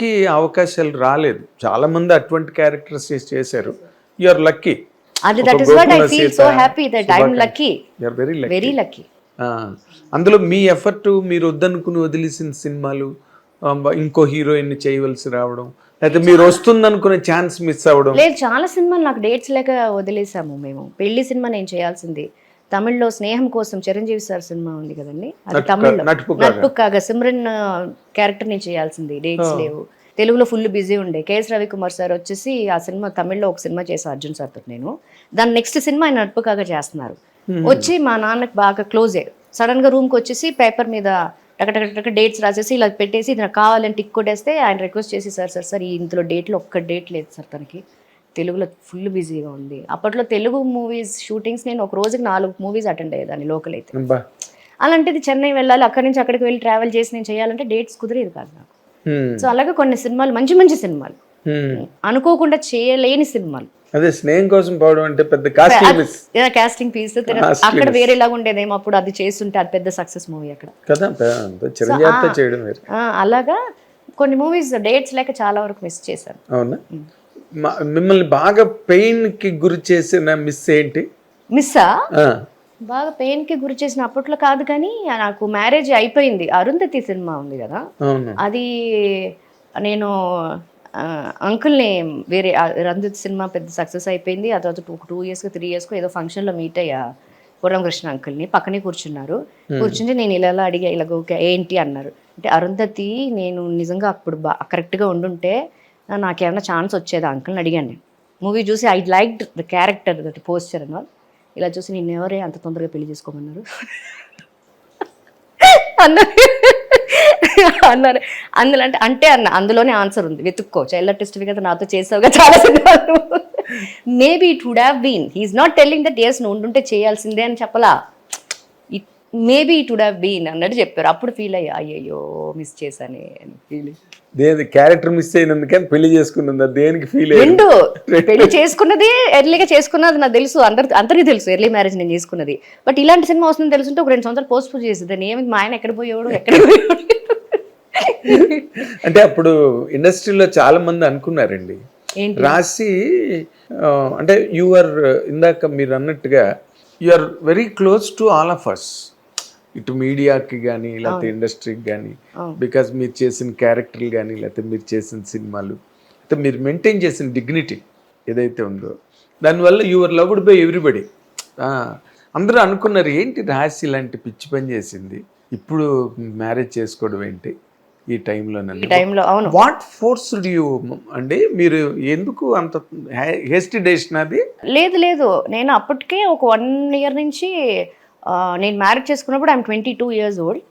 కి అవకాశాలు రాలేదు. చాలా మంది అటువంటి క్యారెక్టర్స్ చేశారు. యు ఆర్ లక్కీ అది that is what I feel so happy that I'm శుభాకాంక్ష. Lucky you are very lucky very lucky అందులో మీ ఎఫర్ట్ మీరు వద్దనుకుని వదిలేసిన సినిమాలు ఇంకో హీరోయిన్ చేయవలసి రావడం లేకపోతే మీరు వస్తుందనుకునే ఛాన్స్ మిస్ అవ్వడం. లేదు చాలా సినిమాలు నాకు డేట్స్ లేక వదిలేసాము మేము. పెళ్ళి సినిమా నేను చేయాల్సింది. తమిళ్ళో స్నేహం కోసం చిరంజీవి సార్ సినిమా ఉంది కదండి. అది తమిళ్ళో. నట్టు కాగా సిమ్రన్ క్యారెక్టర్ నేను చేయాల్సింది. డేట్స్ లేవు. తెలుగులో ఫుల్ బిజీ ఉండే. కేఎస్ రవికుమార్ సార్ వచ్చేసి ఆ సినిమా తమిళ్ళో ఒక సినిమా చేసా అర్జున్ సార్తో నేను. దాని నెక్స్ట్ సినిమా ఆయన నటుపు కాగా చేస్తున్నారు వచ్చి మా నాన్నకి బాగా క్లోజే సడన్గా రూమ్కి వచ్చేసి పేపర్ మీద టక డేట్స్ రాసేసి ఇలా పెట్టేసి ఇది నాకు కావాలని టిక్ కొట్టేస్తే ఆయన రిక్వెస్ట్ చేసి సార్ సార్ సార్ ఈ ఇందులో డేట్లో ఒక్క డేట్ లేదు సార్ తనకి. తెలుగులో ఫుల్ బిజీగా ఉంది. అప్పట్లో తెలుగు మూవీస్ షూటింగ్స్ నేను ఒక రోజుకి నాలుగు మూవీస్ అటెండ్ అయ్యేదాన్ని లోకల్ అయితే. అలాంటిది చెన్నై వెళ్ళాలి అక్కడి నుంచి అక్కడికి వెళ్ళి ట్రావెల్ చేసి నేను చేయాలంటే డేట్స్ కుదిరేది కాదు నాకు. సో అలాగే కొన్ని సినిమాలు మంచి మంచి సినిమాలు. అనుకోకుండా చేయలేని సినిమాలు. అదే స్నేహం కోసం పోవడం అంటే పెద్ద కాస్ట్లీ మిస్ కాస్టింగ్ పీస్ అక్కడ miss. వేరేలాగా ఉండేదేమో అప్పుడు అది చేస్తుంటే అది పెద్ద సక్సెస్ మూవీ అక్కడ. కదా వేరు. అలాగా కొన్ని మూవీస్ డేట్స్ లేక చాలా వరకు మిస్ చేశాను. అవునా? మిమ్మల్ని బాగా పెయిన్కి గురి చేసిన మిస్ ఏంటి? మిస్సా ఆ, బాగా పెయిన్కి గురి చేసిన అప్పట్లో కాదు కానీ నాకు మ్యారేజ్ అయిపోయింది. అరుంధతి సినిమా ఉంది కదా? అది నేను అంకుల్ని వేరే ఆ రంజిత్ సినిమా పెద్ద సక్సెస్ అయిపోయింది. ఆ తర్వాత ఒక టూ ఇయర్స్కి త్రీ ఇయర్స్కి ఏదో ఫంక్షన్లో మీట్ అయ్యా పూర్ణకృష్ణ అంకుల్ని పక్కనే కూర్చున్నారు. కూర్చుంటే నేను ఇలా ఇలా అడిగా ఇలా ఏంటి అన్నారు. అంటే అరుంధతి నేను నిజంగా అప్పుడు బా కరెక్ట్గా ఉండుంటే నాకేమైనా ఛాన్స్ వచ్చేదా అంకుల్ని అడిగాను నేను. మూవీ చూసి I like the character that posture అన్న ఇలా చూసి నేను ఎవరే అంత తొందరగా పెళ్ళి చేసుకోమన్నారు? అన్నారు. అన్నారు. అందులో అంటే అంటే అన్న అందులోనే ఆన్సర్ ఉంది. వెతుక్కో. చైల్డ్ ఆర్టిస్ట్ కదా నాతో చేసావుగా చాలా సినిమాలు. Maybe it would have been he's not telling that yes నువ్వు ఉండుంటే చేయాల్సిందే అని చెప్పలా. Maybe it would have been అన్నట్టు చెప్పారు. అప్పుడు ఫీల్ అయ్యా అయ్యయ్యో మిస్ చేశానే అని ఫీల్ దేని క్యారెక్టర్ మిస్ అయినందుకని పెళ్ళి చేసుకున్నదా? దేనికి ఫీల్ అయ్యింది రెండు పెళ్ళి చేసుకున్నది ఎర్లీగా చేసుకున్నది నాకు తెలుసు. అందరి అందరికీ తెలుసు ఎర్లీ మ్యారేజ్ నేను చేసుకున్నది. బట్ ఇలాంటి సినిమా వస్తుందని తెలుసుంటే ఒక రెండు సంవత్సరాలు పోస్ట్ పోన్ చేసేదాన్ని ఏమి మా ఆయన ఎక్కడ పోయేవాడు? ఎక్కడ పోయేవాడు? అంటే అప్పుడు ఇండస్ట్రీలో చాలా మంది అనుకున్నారండి. రాసి అంటే యు ఆర్ ఇందాక మీరు అన్నట్టుగా you are very close to all of us ఇటు మీడియాకి కానీ లేకపోతే ఇండస్ట్రీకి కానీ బికాజ్ మీరు చేసిన క్యారెక్టర్లు కానీ లేకపోతే మీరు చేసిన సినిమాలు అయితే మీరు మెయింటైన్ చేసిన డిగ్నిటీ ఏదైతే ఉందో దానివల్ల యువర్ లవ్డ్ బై ఎవ్రీబడి అందరూ అనుకున్నారు ఏంటి రాసి ఇలాంటి పిచ్చి పని చేసింది? ఇప్పుడు మ్యారేజ్ చేసుకోవడం ఏంటి ఈ టైంలో టైంలో అవును. వాట్ ఫోర్స్డ్ యూ అండి మీరు ఎందుకు అంత హేస్టీ డెసిషన్ అది? లేదు లేదు. నేను అప్పటికే ఒక వన్ ఇయర్ నుంచి నేను మ్యారేజ్ చేసుకున్నప్పుడు I'm twenty two years old.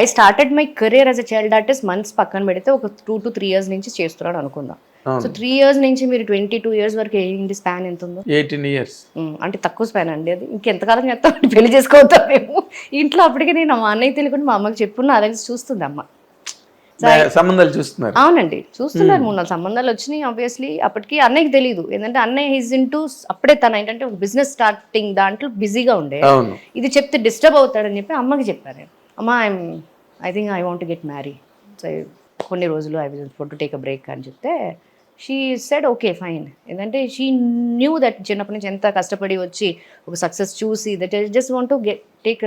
I started my career as a child artist months పక్కన పెడితే ఒక టూ టు త్రీ ఇయర్స్ నుంచి చేస్తున్నాను అనుకుందాం. సో త్రీ ఇయర్స్ నుంచి మీరు ట్వంటీ టూ ఇయర్స్ వరకు ఏంటి స్పాన్ ఎంత ఉందో? ఎయిటీన్ ఇయర్స్ ఉమ్, అంటే తక్కువ స్పాన్ అండి అది. ఇంకెంతకాలం చేస్తాం? పెళ్ళి చేసుకోవద్దాం మేము. ఇంట్లో అప్పటికే నేను మా అన్నయ్య తెలియకుండా మా అమ్మకి చెప్పున్న అలాగే చూస్తుంది అమ్మ. సంబంధాలు చూస్తున్నారు. అవునండి. చూస్తున్నారు మూడు నాలుగు సంబంధాలు వచ్చినాయి ఆబ్వియస్లీ అప్పటికి అన్నయ్యకి తెలియదు ఏంటంటే అన్నయ్య ఈజ్ ఇన్ అప్పుడే తన ఏంటంటే ఒక బిజినెస్ స్టార్టింగ్ దాంట్లో బిజీగా ఉండే. ఇది చెప్తే డిస్టర్బ్ అవుతాడని చెప్పి అమ్మకి చెప్పాను. నేను అమ్మ I'm I think I want get marry so కొన్ని రోజులు I for to take a break అని చెప్తే షీ సెడ్ ఓకే ఫైన్ ఎందుకంటే షీ న్యూ దట్ చిన్నప్పటి నుంచి ఎంత కష్టపడి వచ్చి ఒక సక్సెస్ చూసి that just want to get take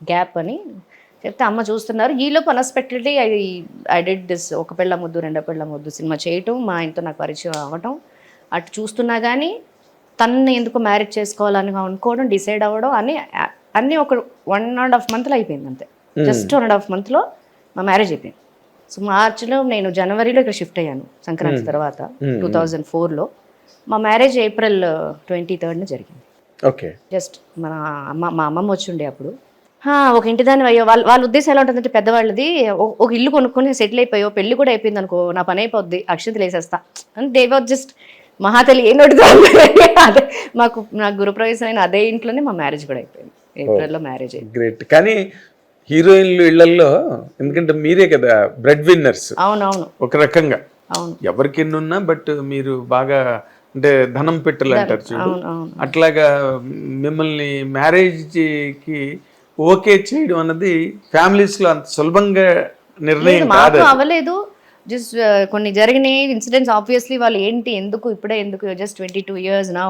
gap అని చెప్తే అమ్మ చూస్తున్నారు. ఈలోపు unexpectedly I I did this ఒక పెళ్ళ ముద్దు రెండో పెళ్ళ ముద్దు సినిమా చేయటం మా ఆయనతో నాకు పరిచయం అవ్వటం. అటు చూస్తున్నా కానీ తనని ఎందుకు మ్యారేజ్ చేసుకోవాలని అనుకోవడం డిసైడ్ అవ్వడం అని అన్నీ ఒక వన్ అండ్ హాఫ్ మంత్లో అయిపోయింది అంతే. జస్ట్ వన్ అండ్ హాఫ్ మంత్లో మా మ్యారేజ్ అయిపోయింది. సో మార్చిలో నేను జనవరిలో ఇక్కడ షిఫ్ట్ అయ్యాను సంక్రాంతి తర్వాత టూ థౌజండ్ ఫోర్లో. మా మ్యారేజ్ ఏప్రిల్ ట్వంటీ థర్డ్న జరిగింది. ఓకే. జస్ట్ మన అమ్మ మా అమ్మమ్మ వచ్చి ఉండే అప్పుడు. "హా, ఒక ఇంటి దాని అయ్యో వాళ్ళ వాళ్ళ ఉద్దేశం ఎలా ఉంటుందంటే పెద్దవాళ్ళది "ఓ- ఒక ఇల్లు కొనుక్కొని సెటిల్ అయిపోయో పెళ్ళి కూడా అయిపోయింది అనుకో నా పని అయిపోద్ది అక్షంతలు వేసేస్తా. అని దే వాజ్ జస్ట్ ఏం నడుతా అదే మాకు నా గురుప్రవేశం అయిన అదే ఇంట్లోనే మా మ్యారేజ్ కూడా అయిపోయింది. ఏప్రిల్లో మ్యారేజ్ అయింది గ్రేట్. కానీ హీరోయిన్లు ఇళ్ళల్లో ఎందుకంటే మీరే కదా బ్రెడ్ విన్నర్స్ అవునవును. ఒక రకంగా. అవును. ఎవరికి ఎన్ని ఉన్నా బట్ మీరు బాగా అంటే ధనం పెట్టలు అంటారు చూడు. అట్లాగా మిమ్మల్ని మ్యారేజ్కి ఓకే చేయడం అన్నది families లో అంత సులభంగా నిర్ణయం కాదు మాకు అవ్వలేదు. జస్ట్ కొన్ని జరిగినాయి ఇన్సిడెంట్స్ ఆబ్వియస్లీ వాళ్ళు ఏంటి ఎందుకు ఇప్పుడే ఎందుకు జస్ట్ ట్వంటీ టూ ఇయర్స్ నా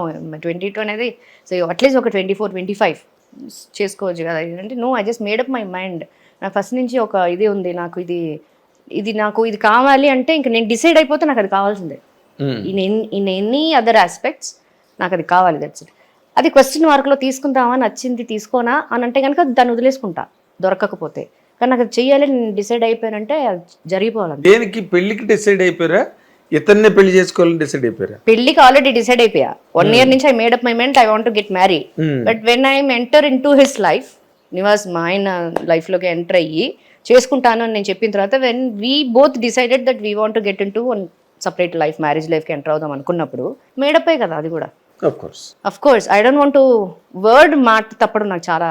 ట్వంటీ టూ అనేది సో అట్లీస్ట్ ఒక ట్వంటీ ఫోర్ ట్వంటీ ఫైవ్ చేసుకోవచ్చు కదా. అంటే no I just made up my mind నాకు ఫస్ట్ నుంచి ఒక ఇది ఉంది నాకు ఇది ఇది నాకు ఇది కావాలి అంటే ఇంక నేను డిసైడ్ అయిపోతే నాకు అది కావాల్సిందే. Hmm. In in any other aspects నాకు అది కావాలి దట్స్ ఇట్ అది క్వశ్చన్ మార్క్లో తీసుకుందామా? నచ్చింది తీసుకోనా? అని అంటే కనుక దాన్ని వదిలేసుకుంటా. దొరకకపోతే. కానీ నాకు అది చెయ్యాలి నేను డిసైడ్ అయిపోయానంటే అది జరిగిపోవాలి దేనికి? పెళ్ళికి డిసైడ్ అయిపోయారా? ఇతన్నే పెళ్ళి చేసుకోవాలని డిసైడ్ అయిపోయారా? పెళ్ళికి ఆల్రెడీ డిసైడ్ అయిపోయా. వన్ ఇయర్ నుంచి I made up my mind I want get marry Hmm. But when I enter into his life Nivas మా ఆయన లైఫ్లోకి ఎంటర్ అయ్యి చేసుకుంటాను అని నేను చెప్పిన తర్వాత when we both decided that we want get into one separate life marriage లైఫ్కి ఎంటర్ అవుదాం అనుకున్నప్పుడు మేడప్పే కదా అది కూడా. Of course I don't want word మాట తప్పడం నాకు చాలా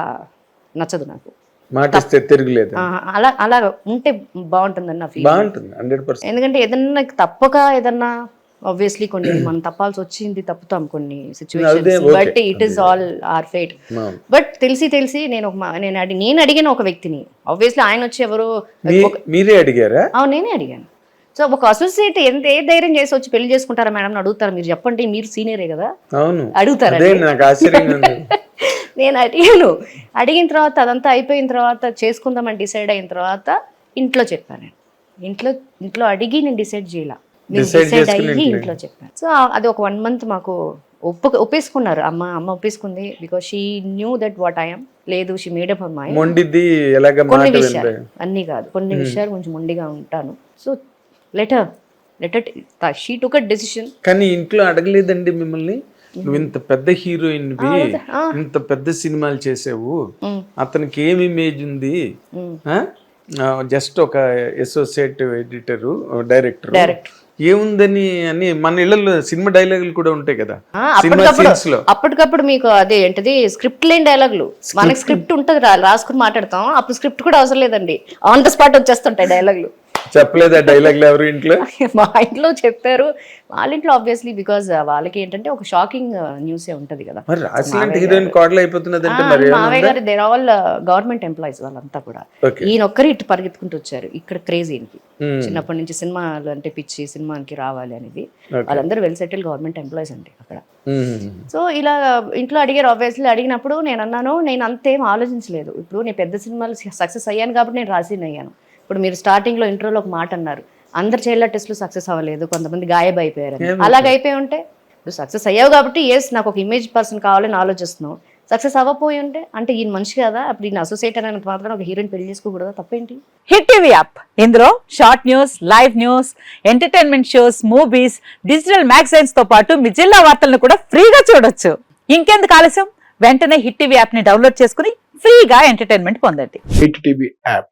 నచ్చదు నాకు. మాట ఇస్తే తిరగలేదు? ఆ, అలా అలా ఉంటే బాగుంటుందని నా ఫీల్ బాగుంటుంది హండ్రెడ్ పర్సెంట్ ఎందుకంటే ఏదన్నా తప్పక ఏదన్నా ఆబ్వియస్లీ కొన్ని మనం తప్పాల్సి వచ్చింది తప్పుతాం కొన్ని situations. But it is all our fate but తెలిసి తెలిసి నేను ఒక నేను నేను అడిగిన ఒక వ్యక్తిని ఆబ్వియస్లీ ఆయన వచ్చి ఎవరు మీరే అడిగారా? నేనే అడిగాను. సో ఒక అసోసియేట్ ఎంత ఏ ధైర్యం చేసి వచ్చి పెళ్ళి చేసుకుంటారా మేడం అడుగుతారా? మీరు చెప్పండి మీరు సీనియరే కదా? అవును. అడుగుతారా? నేను అడిగాను. అడిగిన తర్వాత అదంతా అయిపోయిన తర్వాత చేసుకుందామని డిసైడ్ అయిన తర్వాత ఇంట్లో చెప్పాను ఇంట్లో ఇంట్లో అడిగి నేను డిసైడ్ చేయాల? డిసైడ్ అయ్యి ఇంట్లో. చెప్పాను. సో అది ఒక వన్ మంత్ మాకు ఒప్పు ఒప్పేసుకున్నారు. అమ్మ అమ్మ ఒప్పేసుకుంది because she knew that what I'm లేదు she made up up my మొండిది ఎలాగ కొన్ని విషయాలు. అన్నీ కాదు. కొన్ని విషయాలు కొంచెం మొండిగా ఉంటాను. So later later she took a decision కానీ ఇంట్లో అడగలేదండి మిమ్మల్ని. నువ్వు ఇంత పెద్ద హీరోయిన్ ఆ. ఇంత పెద్ద సినిమాలు చేసావు. అతనికి ఏం ఇమేజ్ ఉంది? జస్ట్ ఒక అసోసియేట్ ఎడిటర్ డైరెక్టర్. ఏముందని అని మన ఇళ్ళలో సినిమా డైలాగులు కూడా ఉంటాయి కదా. సినిమా అప్పటికప్పుడు సీన్స్లో. అప్పటికప్పుడు మీకు అదే ఏంటిది? స్క్రిప్ట్ లేని డైలాగులు మనకి స్క్రిప్ట్ ఉంటుంది రాసుకుని మాట్లాడతాం. అప్పుడు స్క్రిప్ట్ కూడా అవసరం లేదండి. ఆన్ ద స్పాట్ వచ్చేస్తుంటాయి డైలాగులు చెప్పలేదా డైలాగులు ఎవరు ఇంట్లో? మా ఇంట్లో చెప్పారు. వాళ్ళ ఇంట్లో ఆబ్వియస్లీ బికాజ్ వాళ్ళకి ఏంటంటే ఒక షాకింగ్ న్యూసే ఉంటది కదా. మరి రాసిలాంటి హీరోయిన్ కోడలు అయిపోతున్నది అంటే మరి మావయ్య గారు దేర్ ఆల్ గవర్నమెంట్ ఎంప్లాయీస్ వాళ్ళంతా కూడా. ఈయన ఒక్కరు ఇటు పరిగెత్తుకుంటూ వచ్చారు. ఇక్కడ క్రేజ్ ఈయనకి. Hmm. చిన్నప్పటి నుంచి సినిమాలు అంటే పిచ్చి సినిమాకి రావాలి అనేది. వాళ్ళందరూ వెల్ సెటిల్ గవర్నమెంట్ ఎంప్లాయీస్ అండి అక్కడ. మ్మ్. సో ఇలా ఇంట్లో అడిగారు ఆబ్వియస్లీ అడిగినప్పుడు నేను అన్నాను నేను అంతేం ఆలోచించలేదు. ఇప్పుడు నేను పెద్ద సినిమాలు సక్సెస్ అయ్యాను కాబట్టి నేను రాసిన అయ్యాను. ఇప్పుడు మీరు స్టార్టింగ్లో ఇంట్రోలో ఒక మాట అన్నారు. అందరు చైల్డ్ టెస్ట్లు సక్సెస్ అవ్వలేదు కొంతమంది గాయబ్ అయిపోయారు. అలాగ అయిపోయి ఉంటే ఇప్పుడు సక్సెస్ అయ్యావు కాబట్టి ఎస్ నాకు ఒక ఇమేజ్ పర్సన్ కావాలని ఆలోచిస్తున్నావు. సక్సెస్ అవ్వపోయి ఉంటే అంటే ఈయన మనిషి కదా అప్పుడు ఈయన అసోసియేట్ అయినంత మాత్రం ఒక హీరోయిన్ పెళ్ళి చేసుకోకూడదా? తప్పేంటి? హిట్ టీవీ యాప్ ఇందులో short news live news entertainment shows movies digital మ్యాగజైన్స్తో పాటు మీ జిల్లా వార్తలను కూడా ఫ్రీగా చూడొచ్చు. ఇంకెందుకు ఆలస్యం? వెంటనే హిట్ టీవీ యాప్ని డౌన్లోడ్ చేసుకుని ఫ్రీగా ఎంటర్టైన్మెంట్ పొందండి. Hit TV app